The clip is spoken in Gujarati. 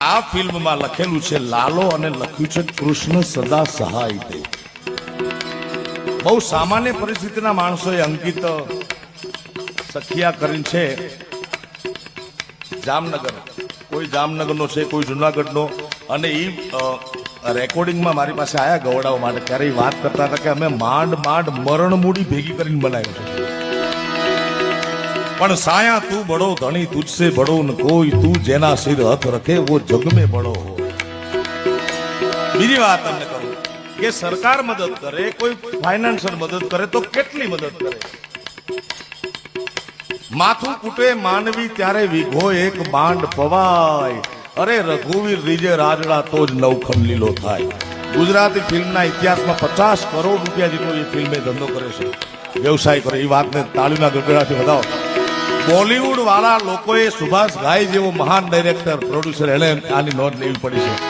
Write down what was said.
આ ફિલ્મમાં લખેલું છે, લાલો અને લખ્યું છે, કૃષ્ણ સદા સહાય દે. બહુ સામાન્ય પરિસ્થિતિના માણસોએ અંકિત સખિયા કરીને છે, જામનગર. કોઈ જામનગરનો છે, કોઈ જુનાગઢનો. અને એ રેકોર્ડિંગમાં મારી પાસે આયા ગવડાવવા માટે. ત્યારે વાત કરતા હતા કે અમે માંડ માંડ મરણ મૂડી ભેગી કરીને બનાવ્યું છે. પણ સાયા તું બડો ધણી, તુજસે બડો ન કોઈ, તું જેના સિર હથ રખે, વો જગ મે બડો હો બીજી વાત તમને કહું, કે સરકાર મદદ કરે, કોઈ ફાઇનાન્સર મદદ કરે, તો કેટલી મદદ કરે? માથું કૂટે માનવી ત્યારે વિઘો એક બાંડ પવાય. અરે રઘુવીર રીજે રાજડા તો જ નવખમ લીલો થાય. ગુજરાતી ફિલ્મના ઇતિહાસમાં પચાસ કરોડ રૂપિયા જેટલો એ ફિલ્મે ધંધો કરે છે. વ્યવસાય કરે, એ વાતને તાળીના ગગડાથી વધાવો. બોલિવૂડ વાળા લોકોએ સુભાષ ભાઈ જેવો મહાન ડાયરેક્ટર, પ્રોડ્યુસર એને આની નોંધ લેવી પડી છે.